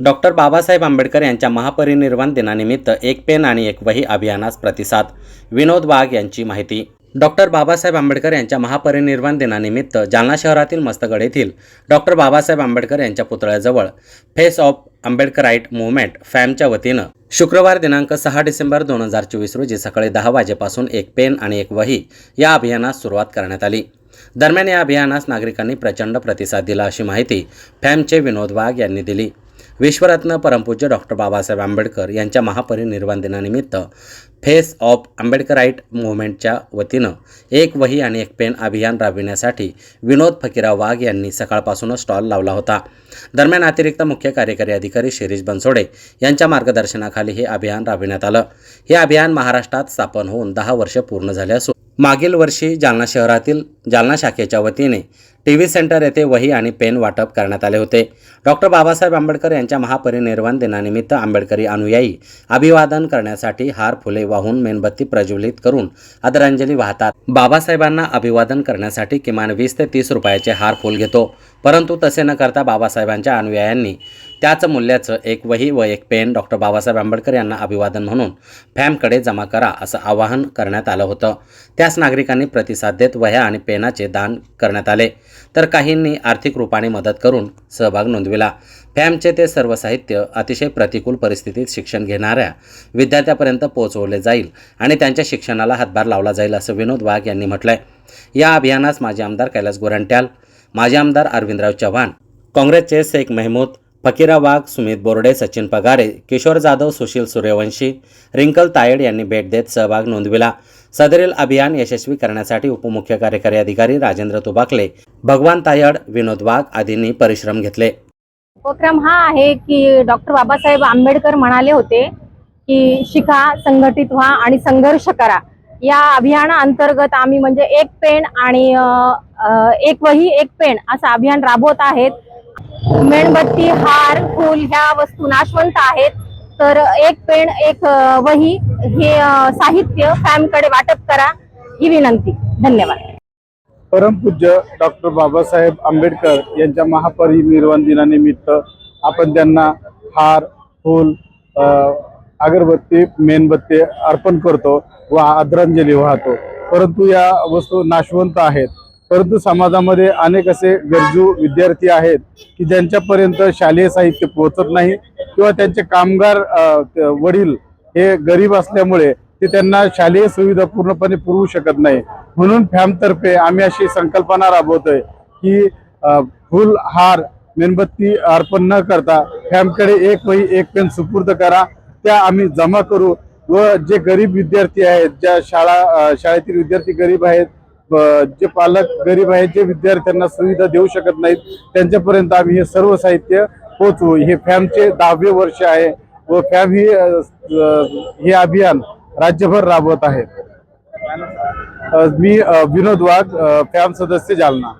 Doctor Babasaheb Ambedkar यांच्या महापरिनिर्वाण दिनानिमित्त एक पेन आणि एक वही अभियानास प्रतिसाद विनोद वाघ यांची माहिती. डॉक्टर बाबासाहेब आंबेडकर यांच्या महापरिनिर्वाण दिनानिमित्त जालना शहरातील मस्तगड येथील डॉक्टर बाबासाहेब आंबेडकर यांच्या पुतळ्याजवळ फेस ऑफ आंबेडकराईट मुवमेंट फॅमच्या वतीनं शुक्रवार दिनांक सहा डिसेंबर दोन हजार चोवीस रोजी सकाळी दहा वाजेपासून एक पेन आणि एक वही या अभियानास सुरुवात करण्यात आली. दरम्यान या अभियानास नागरिकांनी प्रचंड प्रतिसाद दिला अशी माहिती फॅमचे विनोद वाघ यांनी दिली. विश्वरत्न परमपूज्य डॉक्टर बाबासाहेब आंबेडकर यांच्या महापरिनिर्वाण दिनानिमित्त फेस ऑफ आंबेडकराईट मुवमेंटच्या वतीनं एक वही आणि एक पेन अभियान राबविण्यासाठी विनोद फकीरा वाघ यांनी सकाळपासूनच स्टॉल लावला होता. दरम्यान अतिरिक्त मुख्य कार्यकारी अधिकारी शिरीष बनसोडे यांच्या मार्गदर्शनाखाली हे अभियान राबविण्यात आलं. हे अभियान महाराष्ट्रात स्थापन होऊन दहा वर्ष पूर्ण झाले असून मागील वर्षी जालना शहरातील जालना शाखेच्या वतीने टी व्ही सेंटर येथे वही आणि पेन वाटप करण्यात आले होते. डॉक्टर बाबासाहेब आंबेडकर यांच्या महापरिनिर्वाण दिनानिमित्त आंबेडकरी अनुयायी अभिवादन करण्यासाठी हार फुले वाहून मेणबत्ती प्रज्वलित करून आदरांजली वाहतात. बाबासाहेबांना अभिवादन करण्यासाठी किमान वीस ते तीस रुपयाचे हार फुल घेतो. परंतु तसे न करता बाबासाहेबांच्या अनुयायांनी त्याच मूल्याचं एक वही व एक पेन डॉक्टर बाबासाहेब आंबेडकर यांना अभिवादन म्हणून फॅमकडे जमा करा असं आवाहन करण्यात आलं होतं. त्यास नागरिकांनी प्रतिसाद देत वह्या आणि पेन पेनाचे दान करण्यात आले. तर काहींनी आर्थिक रूपाने मदत करून सहभाग नोंदविला. फॅमचे ते सर्व साहित्य अतिशय प्रतिकूल परिस्थितीत शिक्षण घेणाऱ्या विद्यार्थ्यापर्यंत पोहोचवले जाईल आणि त्यांच्या शिक्षणाला हातभार लावला जाईल असं विनोद वाघ यांनी म्हटलंय. या अभियानास माजी आमदार कैलास गोरंट्याल माजी आमदार अरविंदराव चव्हाण काँग्रेसचे शेख महमूद फकीरा वाघ सुमित बोर्डे सचिन पगारे किशोर जाधव सुशील सूर्यवंशी रिंकल तायड यांनी भेट देत सहभाग नोंदविला. सदरील अभियान यशस्वी करण्यासाठी उपमुख्य कार्यकारी अधिकारी राजेंद्र तुबाकले भगवान तायड विनोद वाघ आदींनी परिश्रम घेतले. उपक्रम हा आहे की डॉक्टर बाबासाहेब आंबेडकर म्हणाले होते की शिका संघटित व्हा आणि संघर्ष करा. या अभियाना अंतर्गत आम्ही म्हणजे एक पेन आणि एक वही एक पेन असं अभियान राबवत आहेत. मेणबत्ती हार फूल ह्या वस्तू नाशवंत आहेत. तर एक पेन एक वही हे साहित्य फॅमकडे वाटप करा ही विनंती. धन्यवाद. परमपूज्य डॉक्टर बाबासाहेब आंबेडकर यांच्या महापरिनिर्वाण दिनानिमित्त आपण त्यांना हार फूल अगरबत्ती मेणबत्ती अर्पण करतो व आदरांजली वाहतो. परंतु या वस्तू नाशवंत आहेत. परंतु समाजामध्ये अनेक असे गरजू विद्यार्थी आहेत की ज्यांच्यापर्यंत शालेय साहित्य पोहोचत नाही किंवा त्यांचे कामगार वडील हे गरीब असल्यामुळे ते त्यांना शालेय सुविधा पूर्णपणे पुरवू शकत नाही. म्हणून फॅमतर्फे आम्ही अशी संकल्पना राबवतोय की फुल हार मेणबत्ती अर्पण न करता फॅमकडे एक वही एक पेन सुपूर्द करा. त्या आम्ही जमा करू व जे गरीब विद्यार्थी आहेत ज्या शाळा शाळेतील विद्यार्थी गरीब आहेत जे पालक गरीब आहेत जे विद्यार्थ्यांना सुविधा देऊ शकत नाहीत त्यांच्यापर्यंत आम्ही हे सर्व साहित्य पोहोचवू. हे फॅमचे दहावे वर्ष आहे. व कॅब ही हे अभियान राज्यभर राबवत आहे. मी विनोद वाघ कॅम्प सदस्य जालना.